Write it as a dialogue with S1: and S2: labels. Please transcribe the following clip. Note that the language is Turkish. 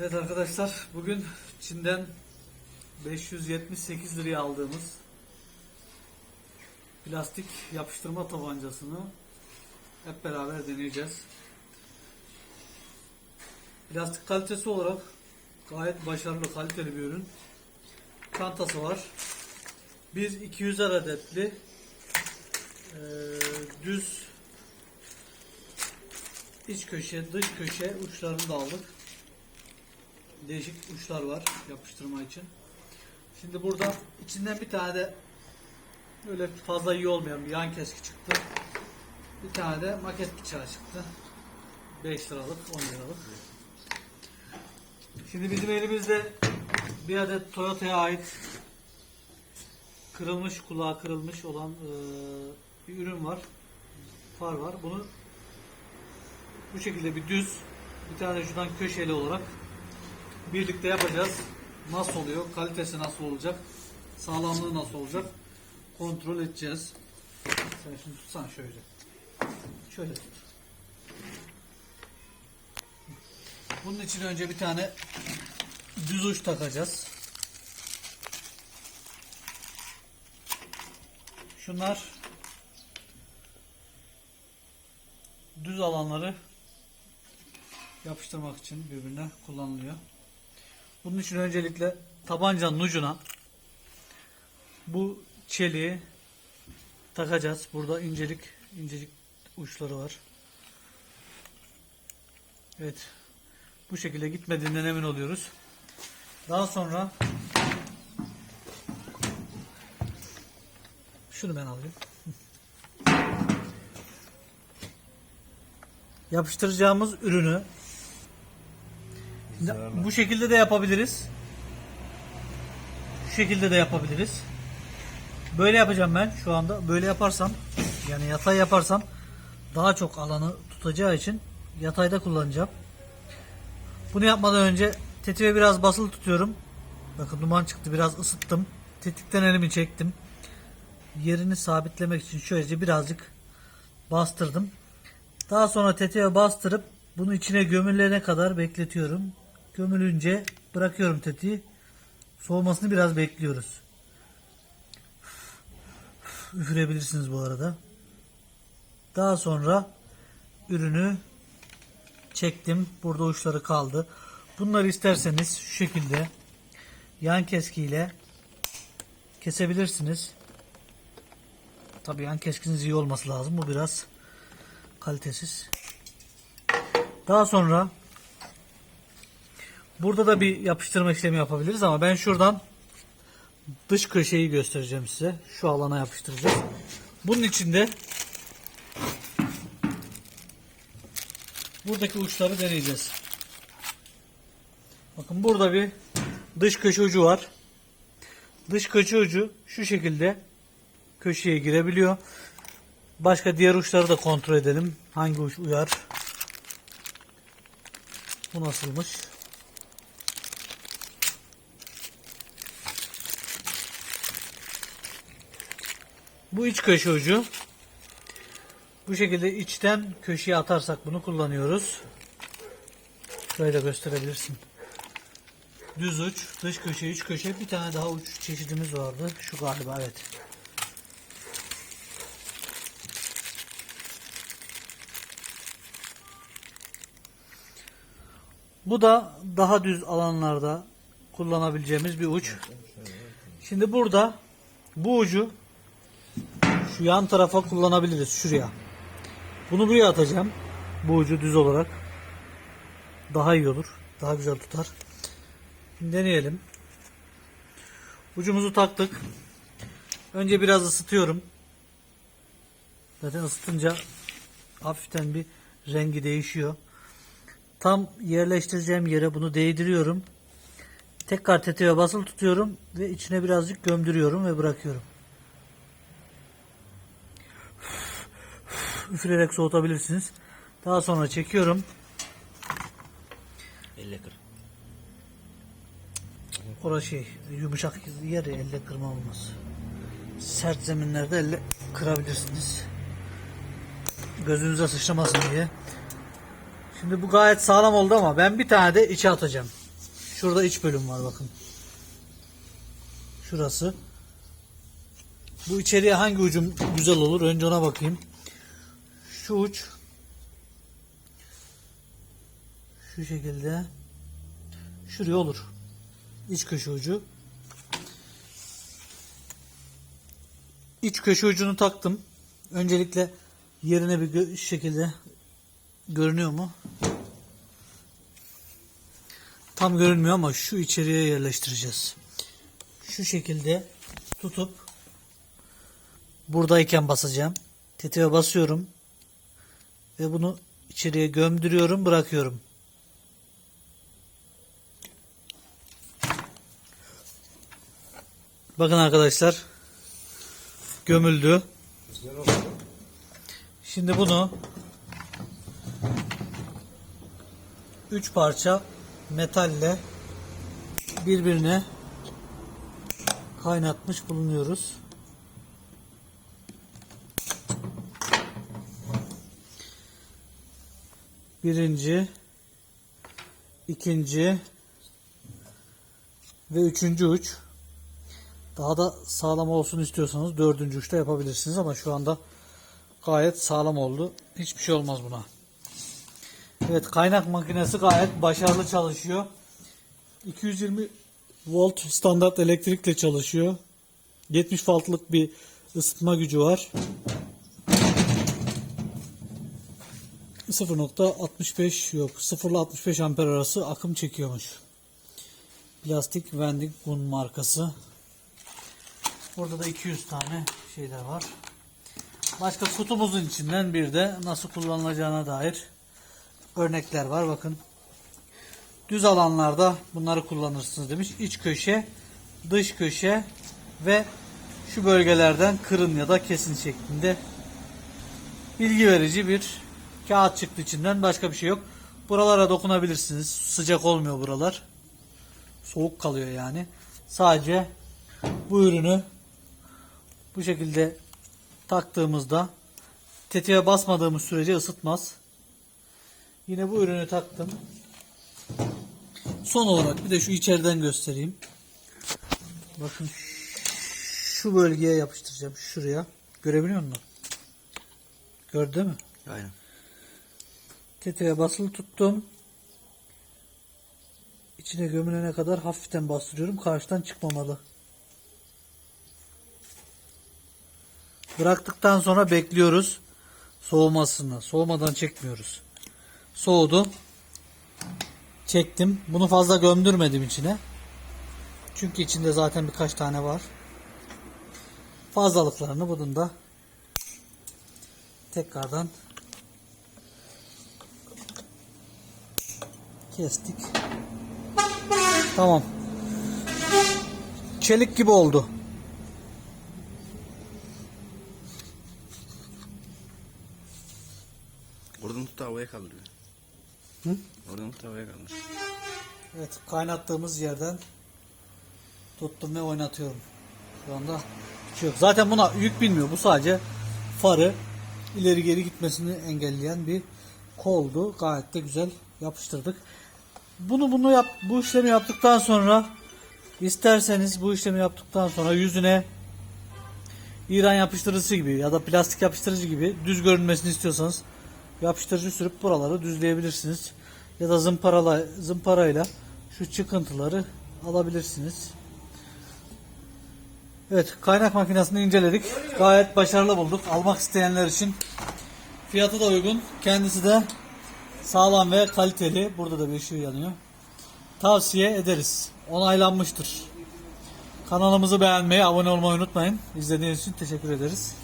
S1: Evet arkadaşlar bugün Çin'den 578 liraya aldığımız plastik yapıştırma tabancasını hep beraber deneyeceğiz. Plastik kalitesi olarak gayet başarılı kaliteli bir ürün. Çantası var. Bir 200 adetli eee, düz iç köşe, dış köşe uçlarını da aldık değişik uçlar var yapıştırma için. Şimdi burada içinden bir tane de öyle fazla iyi olmayan bir yan keski çıktı. Bir tane de maket bıçağı çıktı. 5 liralık, 10 liralık. Şimdi bizim elimizde bir adet Toyota'ya ait kırılmış, kulağı kırılmış olan eee, bir ürün var. Far var. Bunu bu şekilde bir düz, bir tane şuradan köşeli olarak birlikte yapacağız. Nasıl oluyor? Kalitesi nasıl olacak? Sağlamlığı nasıl olacak? Kontrol edeceğiz. Sen şimdi tutsan şöyle. Şöyle. Bunun için önce bir tane düz uç takacağız. Şunlar düz alanları yapıştırmak için birbirine kullanılıyor. Bunun için öncelikle tabancanın ucuna bu çeliği takacağız. Burada incelik incecik uçları var. Evet. Bu şekilde gitmediğinden emin oluyoruz. Daha sonra şunu ben alayım. Yapıştıracağımız ürünü bu şekilde de yapabiliriz. Şu şekilde de yapabiliriz. Böyle yapacağım ben şu anda. Böyle yaparsam yani yatay yaparsam daha çok alanı tutacağı için yatayda kullanacağım. Bunu yapmadan önce tetiğe biraz basılı tutuyorum. Bakın duman çıktı biraz ısıttım. Tetikten elimi çektim. Yerini sabitlemek için şöylece birazcık bastırdım. Daha sonra tetiğe bastırıp bunu içine gömülene kadar bekletiyorum. Gömülünce bırakıyorum tetiği. Soğumasını biraz bekliyoruz. Üfürebilirsiniz bu arada. Daha sonra ürünü çektim. Burada uçları kaldı. Bunları isterseniz şu şekilde yan keskiyle kesebilirsiniz. Tabii yan keskiniz iyi olması lazım. Bu biraz kalitesiz. Daha sonra burada da bir yapıştırma işlemi yapabiliriz ama ben şuradan dış köşeyi göstereceğim size. Şu alana yapıştıracağız. Bunun içinde buradaki uçları deneyeceğiz. Bakın burada bir dış köşe ucu var. Dış köşe ucu şu şekilde köşeye girebiliyor. Başka diğer uçları da kontrol edelim. Hangi uç uyar? Bu nasılmış? Bu iç köşe ucu. Bu şekilde içten köşeye atarsak bunu kullanıyoruz. Şöyle gösterebilirsin. Düz uç, dış köşe, iç köşe. Bir tane daha uç çeşidimiz vardı. Şu galiba evet. Bu da daha düz alanlarda kullanabileceğimiz bir uç. Şimdi burada bu ucu şu yan tarafa kullanabiliriz. Şuraya. Bunu buraya atacağım. Bu ucu düz olarak. Daha iyi olur. Daha güzel tutar. Şimdi deneyelim. Ucumuzu taktık. Önce biraz ısıtıyorum. Zaten ısıtınca hafiften bir rengi değişiyor. Tam yerleştireceğim yere bunu değdiriyorum. Tekrar tetiğe basılı tutuyorum ve içine birazcık gömdürüyorum ve bırakıyorum. Üfürerek soğutabilirsiniz. Daha sonra çekiyorum.
S2: Elle kır.
S1: Orası şey yumuşak yer ya elle kırma olmaz. Sert zeminlerde elle kırabilirsiniz. Gözünüze sıçramasın diye. Şimdi bu gayet sağlam oldu ama ben bir tane de içe atacağım. Şurada iç bölüm var bakın. Şurası. Bu içeriye hangi ucum güzel olur? Önce ona bakayım. Şu uç şu şekilde şuraya olur. İç köşe ucu. İç köşe ucunu taktım. Öncelikle yerine bir gö- şekilde görünüyor mu? Tam görünmüyor ama şu içeriye yerleştireceğiz. Şu şekilde tutup buradayken basacağım. Tetiğe basıyorum ve bunu içeriye gömdürüyorum, bırakıyorum. Bakın arkadaşlar gömüldü. Şimdi bunu üç parça metalle birbirine kaynatmış bulunuyoruz. Birinci, ikinci ve üçüncü uç. Daha da sağlam olsun istiyorsanız dördüncü uçta yapabilirsiniz ama şu anda gayet sağlam oldu. Hiçbir şey olmaz buna. Evet kaynak makinesi gayet başarılı çalışıyor. 220 volt standart elektrikle çalışıyor. 70 wattlık bir ısıtma gücü var. 0.65 yok 0 ile 65 amper arası akım çekiyormuş. Plastik Vending Gun markası. Burada da 200 tane şeyler var. Başka kutumuzun içinden bir de nasıl kullanılacağına dair örnekler var. Bakın. Düz alanlarda bunları kullanırsınız demiş. İç köşe, dış köşe ve şu bölgelerden kırın ya da kesin şeklinde bilgi verici bir kağıt çıktı içinden. Başka bir şey yok. Buralara dokunabilirsiniz. Sıcak olmuyor buralar. Soğuk kalıyor yani. Sadece bu ürünü bu şekilde taktığımızda tetiğe basmadığımız sürece ısıtmaz. Yine bu ürünü taktım. Son olarak bir de şu içeriden göstereyim. Bakın şu bölgeye yapıştıracağım. Şuraya. Görebiliyor musun? Gördün mü?
S2: Aynen.
S1: Tetiğe basılı tuttum. İçine gömülene kadar hafiften bastırıyorum. Karşıdan çıkmamalı. Bıraktıktan sonra bekliyoruz soğumasını. Soğumadan çekmiyoruz. Soğudu. Çektim. Bunu fazla gömdürmedim içine. Çünkü içinde zaten birkaç tane var. Fazlalıklarını bunun da tekrardan kestik. Tamam. Çelik gibi oldu.
S2: Oradan tut havaya kaldırıyor.
S1: Hı?
S2: Oradan tut havaya kaldır.
S1: Evet kaynattığımız yerden tuttum ve oynatıyorum. Şu anda yok. Zaten buna yük binmiyor. Bu sadece farı ileri geri gitmesini engelleyen bir koldu. Gayet de güzel yapıştırdık. Bunu bunu yap bu işlemi yaptıktan sonra isterseniz bu işlemi yaptıktan sonra yüzüne İran yapıştırıcısı gibi ya da plastik yapıştırıcı gibi düz görünmesini istiyorsanız yapıştırıcı sürüp buraları düzleyebilirsiniz. Ya da zımparala, zımparayla şu çıkıntıları alabilirsiniz. Evet kaynak makinesini inceledik. Gayet başarılı bulduk. Almak isteyenler için fiyatı da uygun. Kendisi de sağlam ve kaliteli. Burada da bir ışığı yanıyor. Tavsiye ederiz. Onaylanmıştır. Kanalımızı beğenmeyi, abone olmayı unutmayın. İzlediğiniz için teşekkür ederiz.